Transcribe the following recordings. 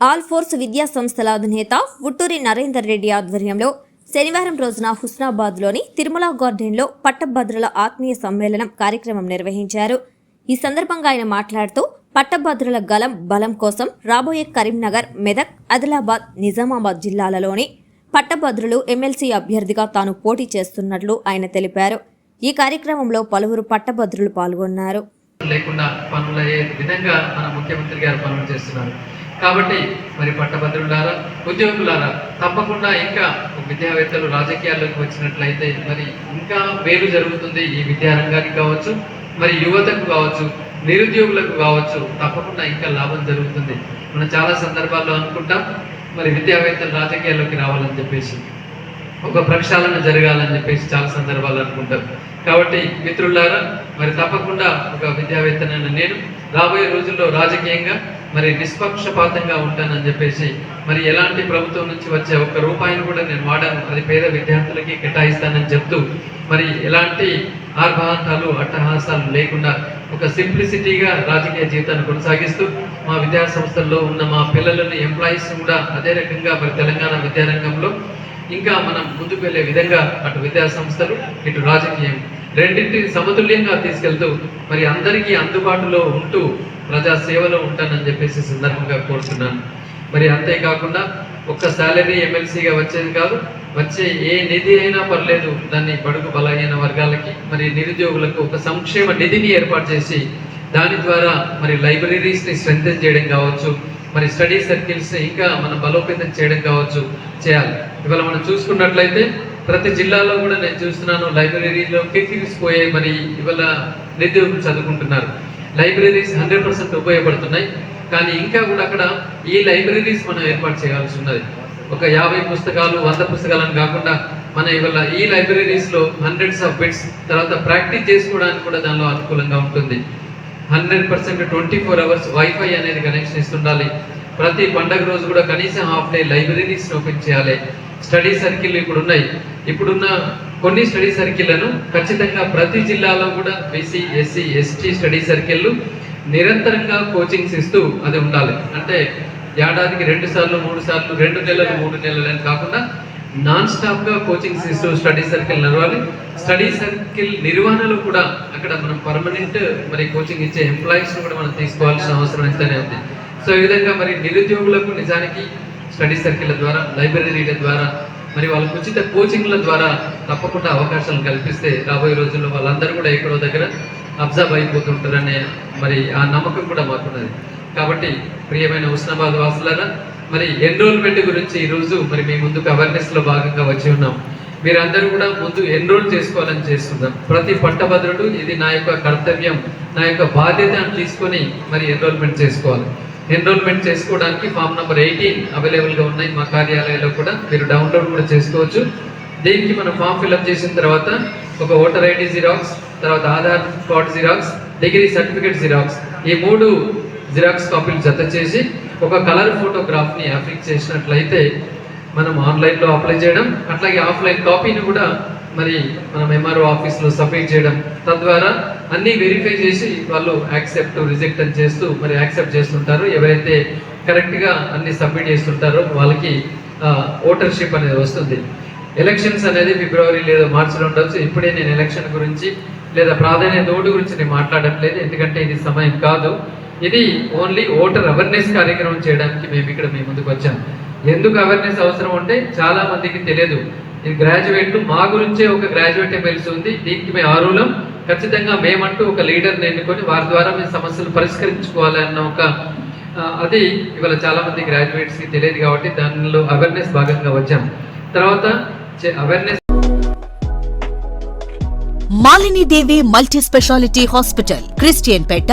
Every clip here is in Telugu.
ఆల్ ఫోర్స్ విద్యా సంస్థల అధినేత ఉట్టూరి నరేందర్ రెడ్డి ఆధ్వర్యంలో శనివారం రోజున హుస్నాబాద్లోని తిరుమల గార్డెన్లో పట్టభద్రుల ఆత్మీయ సమ్మేళనం కార్యక్రమం నిర్వహించారు. ఈ సందర్భంగా ఆయన మాట్లాడుతూ పట్టభద్రుల గలం బలం కోసం రాబోయే కరీంనగర్ మెదక్ ఆదిలాబాద్ నిజామాబాద్ జిల్లాలలోని పట్టభద్రులు ఎమ్మెల్సీ అభ్యర్థిగా తాను పోటీ చేస్తున్నట్లు ఆయన తెలిపారు. ఈ కార్యక్రమంలో పలువురు పట్టభద్రులు పాల్గొన్నారు. లేకుండా పనులు అయ్యే విధంగా మన ముఖ్యమంత్రి గారు పనులు చేస్తున్నారు. కాబట్టి మరి పట్టభద్రులారా ఉద్యోగులారా తప్పకుండా ఇంకా విద్యావేత్తలు రాజకీయాల్లోకి వచ్చినట్లయితే మరి ఇంకా మేలు జరుగుతుంది ఈ విద్యారంగానికి కావచ్చు మరి యువతకు కావచ్చు నిరుద్యోగులకు కావచ్చు తప్పకుండా ఇంకా లాభం జరుగుతుంది. మనం చాలా సందర్భాల్లో అనుకుంటాం మరి విద్యావేత్తలు రాజకీయాల్లోకి రావాలని చెప్పేసి. ఒక ప్రక్షాళన జరగాలని చెప్పేసి చాలా సందర్భాలు అనుకుంటారు కాబట్టి మిత్రులారా మరి తప్పకుండా ఒక విద్యావేత్తనైన నేను రాబోయే రోజుల్లో రాజకీయంగా మరి నిష్పక్షపాతంగా ఉంటానని చెప్పేసి మరి ఎలాంటి ప్రభుత్వం నుంచి వచ్చే ఒక్క రూపాయిని కూడా నేను వాడాను. అది పేద విద్యార్థులకి కేటాయిస్తానని చెప్తూ మరి ఎలాంటి ఆర్భాంతాలు అట్టహాసాలు లేకుండా ఒక సింప్లిసిటీగా రాజకీయ జీవితాన్ని కొనసాగిస్తూ మా విద్యా సంస్థల్లో ఉన్న మా పిల్లలని ఎంప్లాయీస్ కూడా అదే రకంగా మరి తెలంగాణ విద్యారంగంలో ఇంకా మనం ముందుకు వెళ్ళే విధంగా అటు విద్యా సంస్థలు ఇటు రాజకీయం రెండింటిని సమతుల్యంగా తీసుకెళ్తూ మరి అందరికీ అందుబాటులో ఉంటూ ప్రజా సేవలో ఉంటానని చెప్పేసి సందర్భంగా కోరుతున్నాను. మరి అంతేకాకుండా ఒక్క శాలరీ ఎమ్మెల్సీగా వచ్చేది కాదు వచ్చే ఏ నిధి అయినా పర్లేదు దాన్ని బడుగు బలహీన వర్గాలకి మరి నిరుద్యోగులకు ఒక సంక్షేమ నిధిని ఏర్పాటు చేసి దాని ద్వారా మరి లైబ్రరీస్ని స్ట్రెంగ్ చేయడం కావచ్చు మరి స్టడీ సర్కిల్స్ ఇంకా మనం బలోపేతం చేయడం కావచ్చు చేయాలి. ఇవాళ మనం చూసుకున్నట్లయితే ప్రతి జిల్లాలో కూడా నేను చూస్తున్నాను లైబ్రరీలో కిక్కిరిసిపోయే మరి ఇవాళ నిరుద్యోగులు చదువుకుంటున్నారు. లైబ్రరీస్ హండ్రెడ్ పర్సెంట్ ఉపయోగపడుతున్నాయి. కానీ ఇంకా కూడా అక్కడ ఈ లైబ్రరీస్ మనం ఏర్పాటు చేయాల్సి ఉన్నది. ఒక యాభై పుస్తకాలు వంద పుస్తకాలను కాకుండా మన ఇవాళ ఈ లైబ్రరీస్లో హండ్రెడ్స్ ఆఫ్ బెడ్స్ తర్వాత ప్రాక్టీస్ చేసుకోవడానికి కూడా దానిలో అనుకూలంగా ఉంటుంది. Hundred percent twenty four hours wifi అనేది కనెక్షన్ ఇస్తుండాలి. ప్రతి పండగ రోజు కూడా కనీసం హాఫ్ డే లైబ్రరీస్ ఓపెన్ చేయాలి. స్టడీ సర్కిల్ ఇప్పుడు ఉన్నాయి ఇప్పుడున్న కొన్ని స్టడీ సర్కిళ్ళను ఖచ్చితంగా ప్రతి జిల్లాలో కూడా బీసీ ఎస్సీ ఎస్టీ స్టడీ సర్కిళ్ళు నిరంతరంగా కోచింగ్స్ ఇస్తూ అది ఉండాలి. అంటే ఏడాదికి రెండు సార్లు మూడు సార్లు రెండు నెలలు మూడు నెలలు అని కాకుండా నాన్ స్టాప్గా కోచింగ్స్ ఇస్తూ స్టడీ సర్కిల్ నడవాలి. స్టడీ సర్కిల్ నిర్వహణలో కూడా ఇక్కడ మనం పర్మనెంట్ మరి కోచింగ్ ఇచ్చే ఎంప్లాయీస్ కూడా మనం తీసుకోవాల్సిన అవసరం ఎంతనే ఉంది. సో ఈ విధంగా మరి నిరుద్యోగులకు నిజానికి స్టడీ సర్కిల్ ద్వారా లైబ్రరీల ద్వారా మరి వాళ్ళకు ఉచిత కోచింగ్ల ద్వారా తప్పకుండా అవకాశాలు కల్పిస్తే రాబోయే రోజుల్లో వాళ్ళందరూ కూడా ఎక్కడో దగ్గర అబ్జర్వ్ అయిపోతుంటారనే మరి ఆ నమ్మకం కూడా మాకున్నది. కాబట్టి ప్రియమైన ఉస్నాబాద్ వాసులరా మరి ఎన్రోల్మెంట్ గురించి ఈరోజు మరి మీ ముందుకు అవేర్నెస్లో భాగంగా వచ్చి ఉన్నాం. మీరందరూ కూడా ముందు ఎన్రోల్ చేసుకోవాలని చేస్తున్నాం. ప్రతి పట్టభద్రుడు ఇది నా యొక్క కర్తవ్యం నా యొక్క బాధ్యత అని తీసుకొని మరి ఎన్రోల్మెంట్ చేసుకోవాలి. ఎన్రోల్మెంట్ చేసుకోవడానికి ఫామ్ నెంబర్ ఎయిటీన్ అవైలబుల్గా ఉన్నాయి మా కార్యాలయంలో కూడా. మీరు డౌన్లోడ్ కూడా చేసుకోవచ్చు. దీనికి మనం ఫామ్ ఫిల్అప్ చేసిన తర్వాత ఒక ఓటర్ ఐడి జిరాక్స్ తర్వాత Aadhaar card xerox degree certificate xerox ఈ మూడు జిరాక్స్ కాపీలు జత చేసి ఒక కలర్ ఫోటోగ్రాఫ్ని అఫిక్స్ చేసినట్లయితే మనం ఆన్లైన్లో అప్లై చేయడం అట్లాగే ఆఫ్లైన్ కాపీని కూడా మరి మనం ఎంఆర్ఓ ఆఫీస్లో సబ్మిట్ చేయడం. తద్వారా అన్నీ వెరిఫై చేసి వాళ్ళు యాక్సెప్ట్ రిజెక్ట్ అని చేస్తూ మరి యాక్సెప్ట్ చేస్తుంటారు. ఎవరైతే కరెక్ట్గా అన్ని సబ్మిట్ చేస్తుంటారో వాళ్ళకి ఓటర్షిప్ అనేది వస్తుంది. ఎలక్షన్స్ అనేది ఫిబ్రవరి లేదా మార్చిలో ఉండొచ్చు. ఇప్పుడే నేను ఎలక్షన్ గురించి లేదా ప్రాధాన్యత ఓటు గురించి నేను మాట్లాడట్లేదు. ఎందుకంటే ఇది సమయం కాదు. ఇది ఓన్లీ ఓటర్ అవేర్నెస్ కార్యక్రమం చేయడానికి మేము ఇక్కడ మీ ముందుకు వచ్చాము. ఎందుకు అవేర్నెస్ అవసరం అంటే చాలా మందికి తెలియదు. ఇది గ్రాడ్యుయేట్లు మా గురించే ఒక గ్రాడ్యుయేట్ ఎమ్మెల్సీ ఉంది. దీనికి మేము ఆరులం. ఖచ్చితంగా మేమంటూ ఒక లీడర్ని ఎన్నుకొని వారి ద్వారా మేము సమస్యలు పరిష్కరించుకోవాలన్న ఒక అది ఇవాళ చాలా మంది గ్రాడ్యుయేట్స్ తెలియదు కాబట్టి దానిలో అవేర్నెస్ భాగంగా వచ్చాం. తర్వాత awareness Malinidevi multi speciality hospital Christian Peta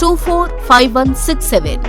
two four five one six seven